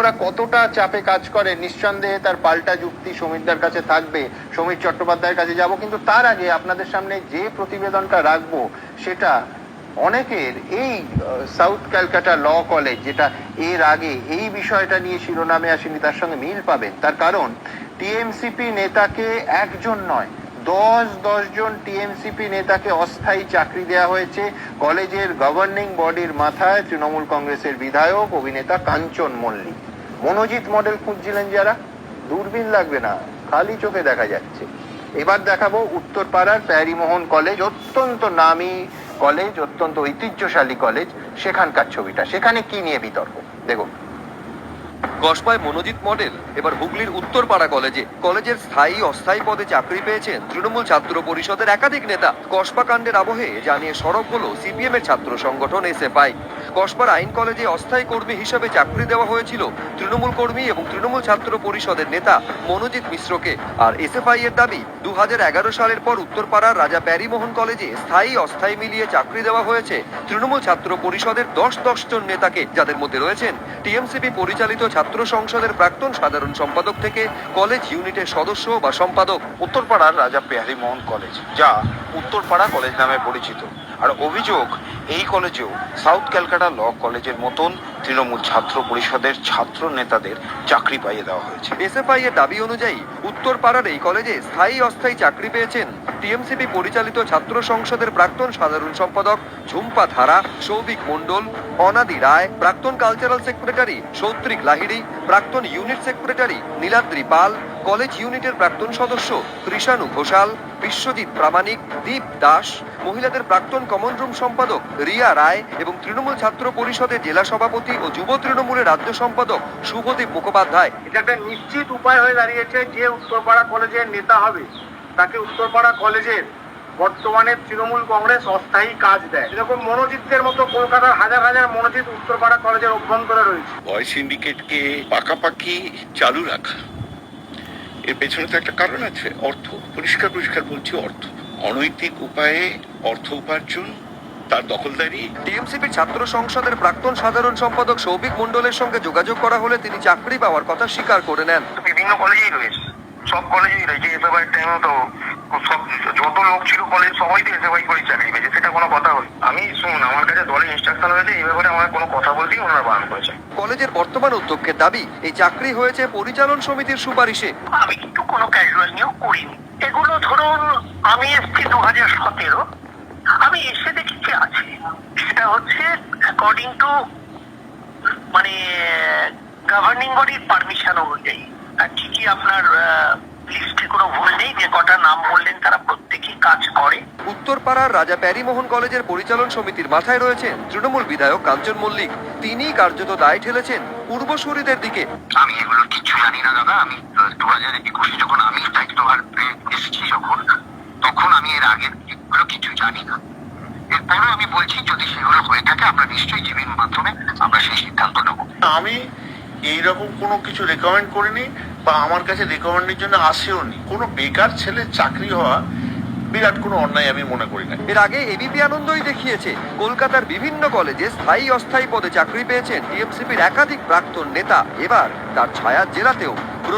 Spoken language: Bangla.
বিশেষজ্ঞরা কতটা চাপে কাজ করে, নিঃসন্দেহে তার পাল্টা যুক্তি সমীরদার কাছে থাকবে। সমীর চট্টোপাধ্যায়ের কাছে যাব, কিন্তু তার আগে আপনাদের সামনে যে প্রতিবেদনটা রাখব, সেটা অনেকের এই সাউথ ক্যালকাটা ল কলেজ যেটা এর আগে এই বিষয়টা নিয়ে শিরোনামে আসেনি, তার সঙ্গে মিল পাবেন। তার কারণ, টিএমসিপি নেতাকে একজন নয়, দশ দশজন টিএমসিপি নেতাকে অস্থায়ী চাকরি দেওয়া হয়েছে। কলেজের গভর্নিং বডির মাথায় তৃণমূল কংগ্রেসের বিধায়ক, অভিনেতা কাঞ্চন মল্লিক। মনোজিৎ মডেল খুঁজছিলেন যারা, দূরবীন লাগবে না, খালি চোখে দেখা যাচ্ছে। এবার দেখাবো উত্তরপাড়ার প্যারিমোহন কলেজ, অত্যন্ত নামী কলেজ, অত্যন্ত ঐতিহ্যশালী কলেজ, সেখানকার ছবিটা। সেখানে কি নিয়ে বিতর্ক? দেখুন। কসবায় মনোজিৎ মডেল এবার হুগলির উত্তরপাড়া কলেজে। কলেজের স্থায়ী, অস্থায়ী পদে চাকরি পেয়েছেন তৃণমূল ছাত্র পরিষদের একাধিক নেতা। কসবা কাণ্ডের আবহে জানিয়ে সড়ক হলো সিপিএম এর ছাত্র সংগঠন এসএফআই। কসবার আইন কলেজে অস্থায়ী কর্মী হিসেবে চাকরি দেওয়া হয়েছিল। তৃণমূল কর্মী এবং তৃণমূল ছাত্র পরিষদের নেতা মনোজিৎ মিশ্রকে। আর এসএফআই এর দাবি, দুহাজার এগারো সালের পর উত্তরপাড়ার রাজা প্যারিমোহন কলেজে স্থায়ী অস্থায়ী মিলিয়ে চাকরি দেওয়া হয়েছে। তৃণমূল ছাত্র পরিষদের দশ দশ জন নেতাকে যাদের মধ্যে রয়েছেন টিএমসিপি পরিচালিত ছাত্র সংসদের প্রাক্তন সাধারণ সম্পাদক থেকে কলেজ ইউনিটের সদস্য বা সম্পাদক। উত্তরপাড়ার রাজা পেহারি মোহন কলেজ, যা উত্তরপাড়া কলেজ নামে পরিচিত। আর অভিযোগ এই কলেজেও সাউথ ক্যালকাটা ল কলেজের মতন তৃণমূল ছাত্র পরিষদের ছাত্র নেতাদের চাকরি পাইয়ে দেওয়া হয়েছে। এসএফআই এর দাবি অনুযায়ী উত্তরপাড়ার এই কলেজে স্থায়ী অস্থায়ী চাকরি পেয়েছেন টিএমসিপি পরিচালিত ছাত্র সংসদের প্রাক্তন সাধারণ সম্পাদক ঝুম্পা ধারা, সৌভিক মণ্ডল, অনাদি রায়, প্রাক্তন কালচারাল সেক্রেটারি সৌত্রিক লাহিড়ি, প্রাক্তন unit secretary Niladri Pal, college ইউনিটের প্রাক্তন সদস্য কৃষাণু ঘোষাল, বিশ্বজিৎ প্রামাণিক, দীপ দাস, মহিলাদের প্রাক্তন কমন রুম সম্পাদক রিয়া রায় এবং তৃণমূল ছাত্র পরিষদের জেলা সভাপতি ও যুব তৃণমূলের রাজ্য সম্পাদক শুভদীপ মুখোপাধ্যায়। এটা একটা নিশ্চিত উপায় হয়ে দাঁড়িয়েছে যে উত্তরপাড়া কলেজের নেতা হবে। তাকে উত্তরপাড়া কলেজের বর্তমানে তৃণমূল কংগ্রেস অস্থায়ী কাজ দেয়। এরকম মনোজিতদের মতো কলকাতার হাজার হাজার মনোজিৎ উত্তরপাড়া কলেজের অভ্যন্তরে রয়েছে। বয় সিন্ডিকেটকে পাকাপাকি চালু রাখা। এর পেছনে তো একটা কারণ আছে অর্থ। পরিষ্কার পরিষ্কার বলছি অর্থ। অনৈতিক উপায়ে অর্থ উপার্জন তার দখলদারি? টিএমসিপির ছাত্র সংসদের প্রাক্তন সাধারণ সম্পাদক সৌভিক মণ্ডলের সঙ্গে যোগাযোগ করা হলে তিনি চাকরি পাওয়ার কথা স্বীকার করে নেন। বিভিন্ন কলেজেই রয়েছে। সব কলেজেই রয়েছে। এসএফআই টাইমে তো সব যত লোক ছিল কলেজ সবাই তো এসএফআই করে চাকরি পেয়েছে। সেটা কোনো কথা হল আমি শুনুন আমার কাছে দলের ইনস্ট্রাকশন হয়েছে এই ব্যাপারে আমার কোনো কথা বলতেই ওনারা বারণ করেছে কলেজের বর্তমান অধ্যক্ষের দাবি এই চাকরি হয়েছে পরিচালন সমিতির সুপারিশে। আমি কিন্তু কোনো ক্যাজুয়াল নিয়েও করিনি। এগুলো ধরুন আমি এসছি দু হাজার সতেরো। আমি এসে দেখেছি আছে। সেটা হচ্ছে অ্যাকর্ডিং টু মানে গভর্নিং বডির পারমিশন অনুযায়ী। আর ঠিকই আপনার লিস্টে কোনো ভুল নেই যে কটা নাম বললেন তারা প্রত্যেকেই কাজ করে। উত্তরপাড়ার রাজা প্যারিমোহন কলেজের পরিচালন সমিতির মাথায় রয়েছেন তৃণমূল বিধায়ক কাঞ্চন মল্লিক। তিনি কার্যত দায় ঠেলেছেন পূর্বসূরিদের দিকে। আমি এগুলো কিছু জানি না দাদা। আমি দু হাজার একুশে যখন আমি দায়িত্বভার এসেছি যখন তখন আমি এর আগের এগুলো কিছু জানি না। আমি বলছি যদি সেগুলো হয়ে থাকে আমরা নিশ্চয়ই জীবীর মাধ্যমে আমরা সেই সিদ্ধান্ত নেব। আমি এইরকম কোনো কিছু রেকমেন্ড করিনি বা আমার কাছে রেকমেন্ডের জন্য আসেও নি। কোনো বেকার ছেলে চাকরি হওয়া বিরাট কোনো অন্যায় আমি মনে করি না। এর আগে এবিপি আনন্দই দেখিয়েছে কলকাতার বিভিন্ন কলেজে স্থায়ী অস্থায়ী পদে চাকরি পেয়েছেন টিএমসিপির একাধিক প্রাক্তন নেতা। এবার তার ছায়া জেলাতেও।